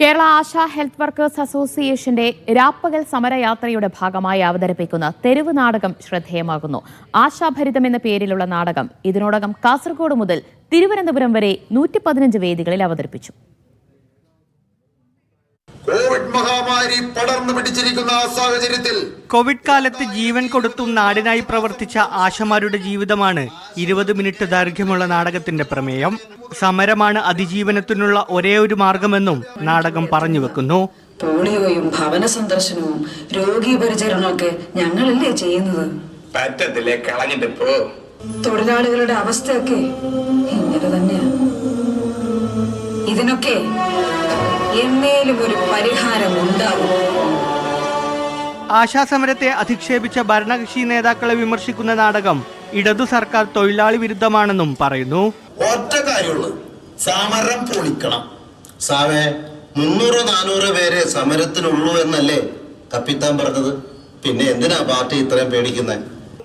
Kerala ASHA health workers അസോസിയേഷന്റെ രാപ്പകൽ സമരയാത്രയുടെ ഭാഗമായി അവതരിപ്പിക്കുന്ന തെരുവ് നാടകം ശ്രദ്ധേയമാകുന്നു. ആശാഭരിതം എന്ന പേരിലുള്ള നാടകം ഇതിനോടകം കാസർഗോഡ് മുതൽ തിരുവനന്തപുരം വരെ നൂറ്റി വേദികളിൽ അവതരിപ്പിച്ചു. മഹാമാരി പടർന്നു പിടിച്ചിരിക്കുന്ന സാഹചര്യത്തിൽ കോവിഡ് കാലത്ത് ജീവൻ കൊടുത്തും നാടിനായി പ്രവർത്തിച്ച ആശമാരുടെ ജീവിതമാണ് ഇരുപത് മിനിറ്റ് ദൈർഘ്യമുള്ള നാടകത്തിന്റെ പ്രമേയം. സമരമാണ് അതിജീവനത്തിനുള്ള ഒരേ ഒരു മാർഗമെന്നും നാടകം പറഞ്ഞു വെക്കുന്നു. പോളിയോയും ഭവന സന്ദർശനവും രോഗി പരിചരണമൊക്കെ ഞങ്ങളല്ലേ ചെയ്യുന്നത്? പറ്റത്തില്ലേ കളഞ്ഞിട്ട് പോ. തൊഴിലാളികളുടെ അവസ്ഥയൊക്കെ ഇങ്ങനെ തന്നെയാ. ഇതിനൊക്കെ എന്നേലും ഒരു പരിഹാരം ഉണ്ടാകും ആശാസമരത്തെ അധിക്ഷേപിച്ച ഭരണകക്ഷി നേതാക്കളെ വിമർശിക്കുന്ന നാടകം ഇടതു സർക്കാർ തൊഴിലാളി വിരുദ്ധമാണെന്നും പറയുന്നു. ഒറ്റ കാര്യമുള്ളൂ. സമരം പൊളിക്കണം. സാവേ മുന്നൂറ് നാനൂറ് പേരെ സമരത്തിനുള്ളൂ എന്നല്ലേ കപ്പിത്താൻ പറഞ്ഞത്? പിന്നെ എന്തിനാ പാർട്ടി ഇത്രയും പേടിക്കുന്നത്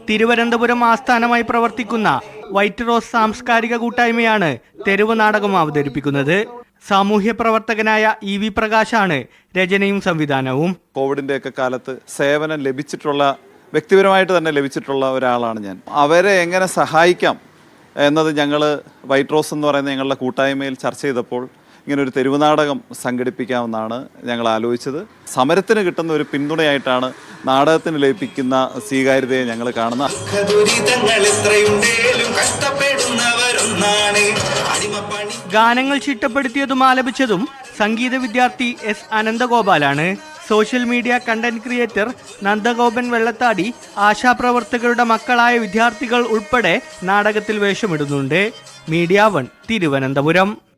തിരുവനന്തപുരം ആസ്ഥാനമായി പ്രവർത്തിക്കുന്ന വൈറ്റ് റോസ് സാംസ്കാരിക കൂട്ടായ്മയാണ് തെരുവ് നാടകം അവതരിപ്പിക്കുന്നത്. സാമൂഹ്യ പ്രവർത്തകനായ ഇ വി പ്രകാശാണ് രചനയും സംവിധാനവും. കോവിഡിന്റെ ഒക്കെ കാലത്ത് സേവനം ലഭിച്ചിട്ടുള്ള വ്യക്തിപരമായിട്ട് തന്നെ ലഭിച്ചിട്ടുള്ള ഒരാളാണ് ഞാൻ. അവരെ എങ്ങനെ സഹായിക്കാം എന്നത് ഞങ്ങൾ വൈറ്റ് റോസ് എന്ന് പറയുന്ന ഞങ്ങളുടെ കൂട്ടായ്മയിൽ ചർച്ച ചെയ്തപ്പോൾ ഇങ്ങനെ ഒരു തെരുവ് നാടകം സംഘടിപ്പിക്കാമെന്നാണ് ഞങ്ങൾ ആലോചിച്ചത്. സമരത്തിന് കിട്ടുന്ന ഒരു പിന്തുണയായിട്ടാണ് നാടകത്തിന് ലഭിക്കുന്ന സ്വീകാര്യതയെ ഞങ്ങൾ കാണുന്നത്. ഗാനങ്ങൾ ചിട്ടപ്പെടുത്തിയതും ആലപിച്ചതും സംഗീത വിദ്യാർത്ഥി S അനന്തഗോപാലാണ്. Social media content creator Nandagopan വെള്ളത്താടി ആശാപ്രവർത്തകരുടെ മക്കളായ വിദ്യാർത്ഥികൾ ഉൾപ്പെടെ നാടകത്തിൽ വേഷമിടുന്നുണ്ട്. Media one Thiruvananthapuram.